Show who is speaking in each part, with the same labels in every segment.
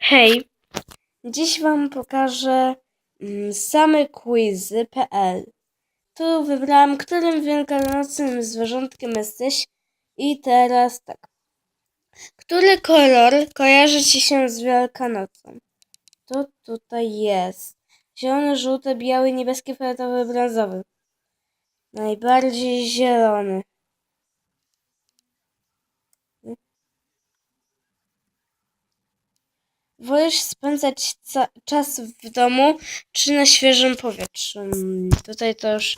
Speaker 1: Hej, dziś Wam pokażę mm, same quizy.pl. Tu wybrałam, którym wielkanocnym zwierzątkiem jesteś i teraz tak. Który kolor kojarzy Ci się z Wielkanocą? To tutaj jest. Zielony, żółty, biały, niebieski, fioletowy, brązowy. Najbardziej zielony. Wolisz spędzać czas w domu czy na świeżym powietrzu? Mm, Tutaj to już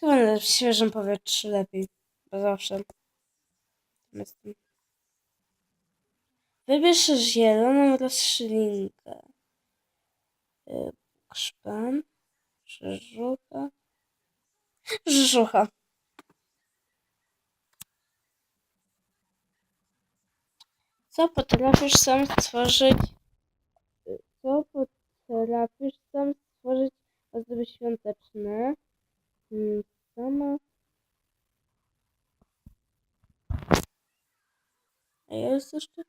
Speaker 1: chyba na świeżym powietrzu lepiej, bo zawsze. jestem. Wybierz zieloną roślinkę. Y, Szpan, rzeżucha, rzeżucha. Co potrafisz sam stworzyć? Co potrafisz sam stworzyć ozdoby świąteczne? Sama. A jest jeszcze?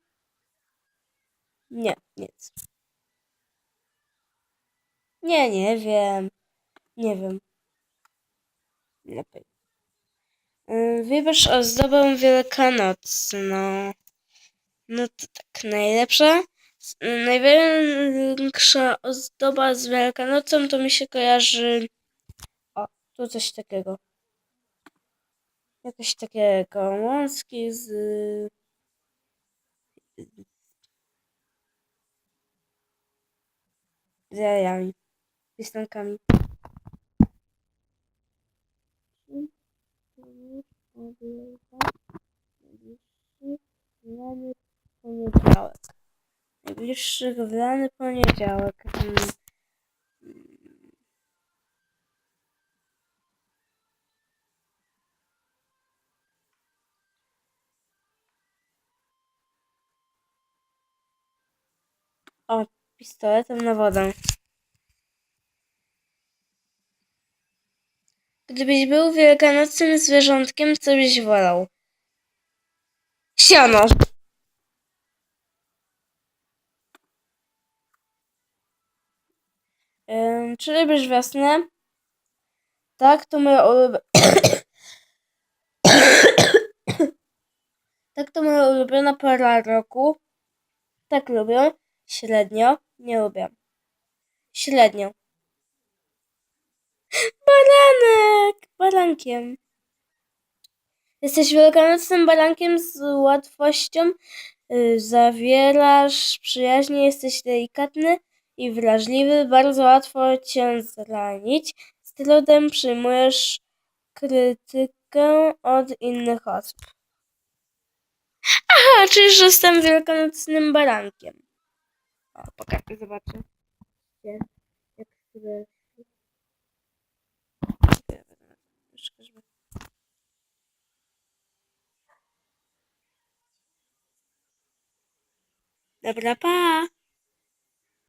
Speaker 1: Nie, nic. Nie, nie wiem. Nie wiem. Lepiej. Yy, Wybierz ozdobę wielkanocną. No to tak, najlepsza. Największa ozdoba z Wielkanocą to mi się kojarzy. O, tu coś takiego. Jakieś takie gałązki z. z jajami. Pistankami. Wlany poniedziałek. Najbliższy wlany poniedziałek. Mm. O, pistoletem na wodę. Gdybyś był wielkanocnym zwierzątkiem, co byś wolał? Siano. Czy lubisz wiosnę? Tak, to moja ulubiona... tak, to moja ulubiona pora roku. Tak lubię. Średnio. Nie lubię. Średnio. Baranek! Barankiem. Jesteś wielkanocnym barankiem z łatwością. y, Zawierasz przyjaźnie, jesteś delikatny i wrażliwy. Bardzo łatwo cię zranić. Z trudem przyjmujesz krytykę od innych osób. Aha, czyli że jestem wielkanocnym barankiem. O, pokażę, zobaczę. Jak sobie... Dobra, pa!